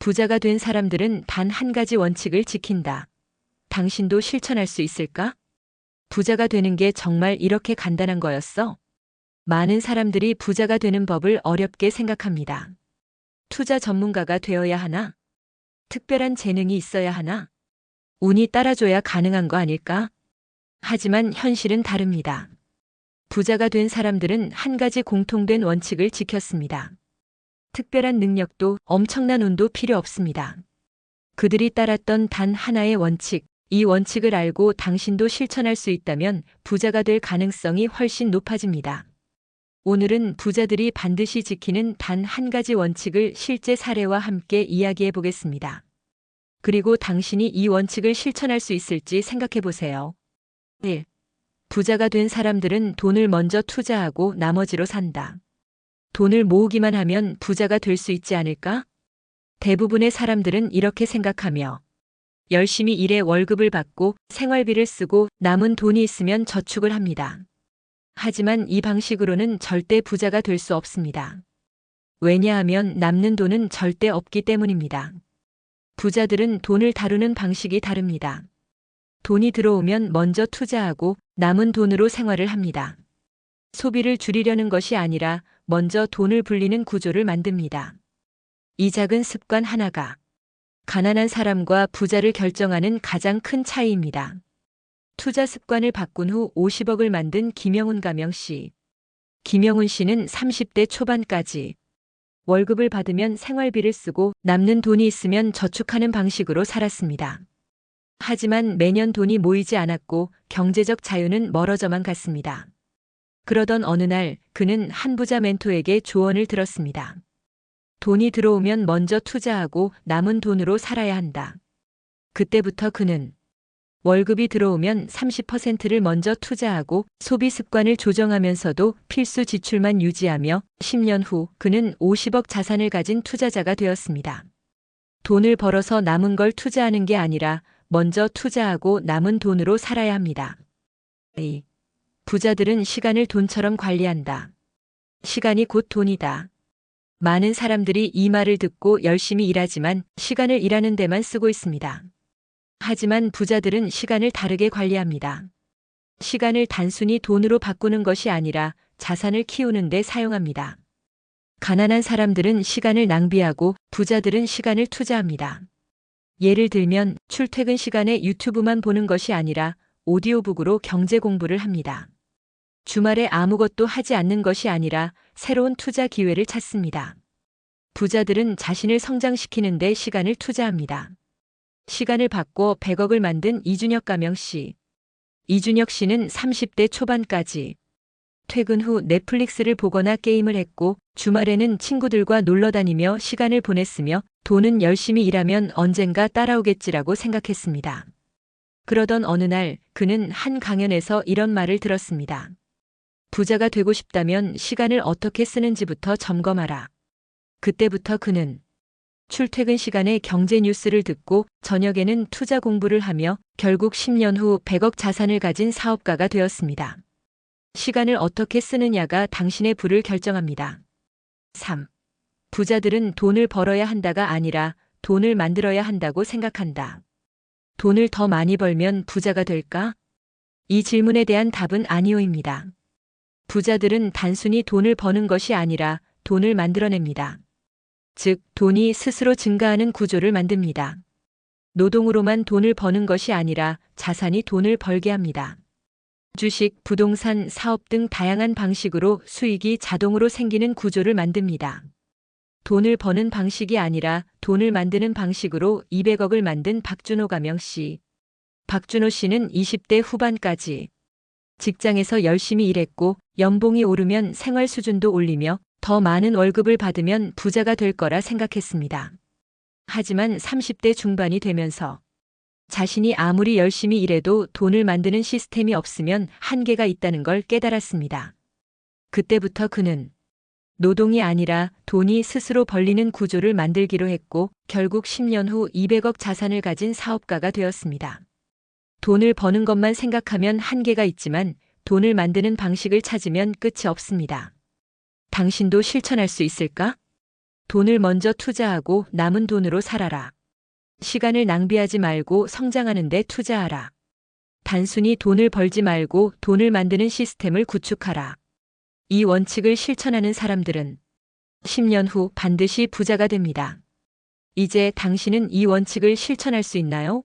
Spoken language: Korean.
부자가 된 사람들은 단 한 가지 원칙을 지킨다. 당신도 실천할 수 있을까? 부자가 되는 게 정말 이렇게 간단한 거였어? 많은 사람들이 부자가 되는 법을 어렵게 생각합니다. 투자 전문가가 되어야 하나? 특별한 재능이 있어야 하나? 운이 따라줘야 가능한 거 아닐까? 하지만 현실은 다릅니다. 부자가 된 사람들은 한 가지 공통된 원칙을 지켰습니다. 특별한 능력도 엄청난 운도 필요 없습니다. 그들이 따랐던 단 하나의 원칙, 이 원칙을 알고 당신도 실천할 수 있다면 부자가 될 가능성이 훨씬 높아집니다. 오늘은 부자들이 반드시 지키는 단 한 가지 원칙을 실제 사례와 함께 이야기해 보겠습니다. 그리고 당신이 이 원칙을 실천할 수 있을지 생각해 보세요. 1. 부자가 된 사람들은 돈을 먼저 투자하고 나머지로 산다. 돈을 모으기만 하면 부자가 될 수 있지 않을까? 대부분의 사람들은 이렇게 생각하며 열심히 일해 월급을 받고 생활비를 쓰고 남은 돈이 있으면 저축을 합니다. 하지만 이 방식으로는 절대 부자가 될 수 없습니다. 왜냐하면 남는 돈은 절대 없기 때문입니다. 부자들은 돈을 다루는 방식이 다릅니다. 돈이 들어오면 먼저 투자하고 남은 돈으로 생활을 합니다. 소비를 줄이려는 것이 아니라 먼저 돈을 불리는 구조를 만듭니다. 이 작은 습관 하나가 가난한 사람과 부자를 결정하는 가장 큰 차이입니다. 투자 습관을 바꾼 후 50억을 만든 김영훈 가명 씨. 김영훈 씨는 30대 초반까지 월급을 받으면 생활비를 쓰고 남는 돈이 있으면 저축하는 방식으로 살았습니다. 하지만 매년 돈이 모이지 않았고 경제적 자유는 멀어져만 갔습니다. 그러던 어느 날 그는 한 부자 멘토에게 조언을 들었습니다. 돈이 들어오면 먼저 투자하고 남은 돈으로 살아야 한다. 그때부터 그는 월급이 들어오면 30%를 먼저 투자하고 소비 습관을 조정하면서도 필수 지출만 유지하며 10년 후 그는 50억 자산을 가진 투자자가 되었습니다. 돈을 벌어서 남은 걸 투자하는 게 아니라 먼저 투자하고 남은 돈으로 살아야 합니다. A. 부자들은 시간을 돈처럼 관리한다. 시간이 곧 돈이다. 많은 사람들이 이 말을 듣고 열심히 일하지만 시간을 일하는 데만 쓰고 있습니다. 하지만 부자들은 시간을 다르게 관리합니다. 시간을 단순히 돈으로 바꾸는 것이 아니라 자산을 키우는 데 사용합니다. 가난한 사람들은 시간을 낭비하고 부자들은 시간을 투자합니다. 예를 들면 출퇴근 시간에 유튜브만 보는 것이 아니라 오디오북으로 경제 공부를 합니다. 주말에 아무것도 하지 않는 것이 아니라 새로운 투자 기회를 찾습니다. 부자들은 자신을 성장시키는데 시간을 투자합니다. 시간을 바꿔 100억을 만든 이준혁 가명 씨. 이준혁 씨는 30대 초반까지 퇴근 후 넷플릭스를 보거나 게임을 했고 주말에는 친구들과 놀러 다니며 시간을 보냈으며 돈은 열심히 일하면 언젠가 따라오겠지라고 생각했습니다. 그러던 어느 날 그는 한 강연에서 이런 말을 들었습니다. 부자가 되고 싶다면 시간을 어떻게 쓰는지부터 점검하라. 그때부터 그는 출퇴근 시간에 경제 뉴스를 듣고 저녁에는 투자 공부를 하며 결국 10년 후 100억 자산을 가진 사업가가 되었습니다. 시간을 어떻게 쓰느냐가 당신의 부를 결정합니다. 3. 부자들은 돈을 벌어야 한다가 아니라 돈을 만들어야 한다고 생각한다. 돈을 더 많이 벌면 부자가 될까? 이 질문에 대한 답은 아니오입니다. 부자들은 단순히 돈을 버는 것이 아니라 돈을 만들어냅니다. 즉, 돈이 스스로 증가하는 구조를 만듭니다. 노동으로만 돈을 버는 것이 아니라 자산이 돈을 벌게 합니다. 주식, 부동산, 사업 등 다양한 방식으로 수익이 자동으로 생기는 구조를 만듭니다. 돈을 버는 방식이 아니라 돈을 만드는 방식으로 200억을 만든 박준호 가명 씨. 박준호 씨는 20대 후반까지 직장에서 열심히 일했고 연봉이 오르면 생활 수준도 올리며 더 많은 월급을 받으면 부자가 될 거라 생각했습니다. 하지만 30대 중반이 되면서 자신이 아무리 열심히 일해도 돈을 만드는 시스템이 없으면 한계가 있다는 걸 깨달았습니다. 그때부터 그는 노동이 아니라 돈이 스스로 벌리는 구조를 만들기로 했고 결국 10년 후 200억 자산을 가진 사업가가 되었습니다. 돈을 버는 것만 생각하면 한계가 있지만 돈을 만드는 방식을 찾으면 끝이 없습니다. 당신도 실천할 수 있을까? 돈을 먼저 투자하고 남은 돈으로 살아라. 시간을 낭비하지 말고 성장하는 데 투자하라. 단순히 돈을 벌지 말고 돈을 만드는 시스템을 구축하라. 이 원칙을 실천하는 사람들은 10년 후 반드시 부자가 됩니다. 이제 당신은 이 원칙을 실천할 수 있나요?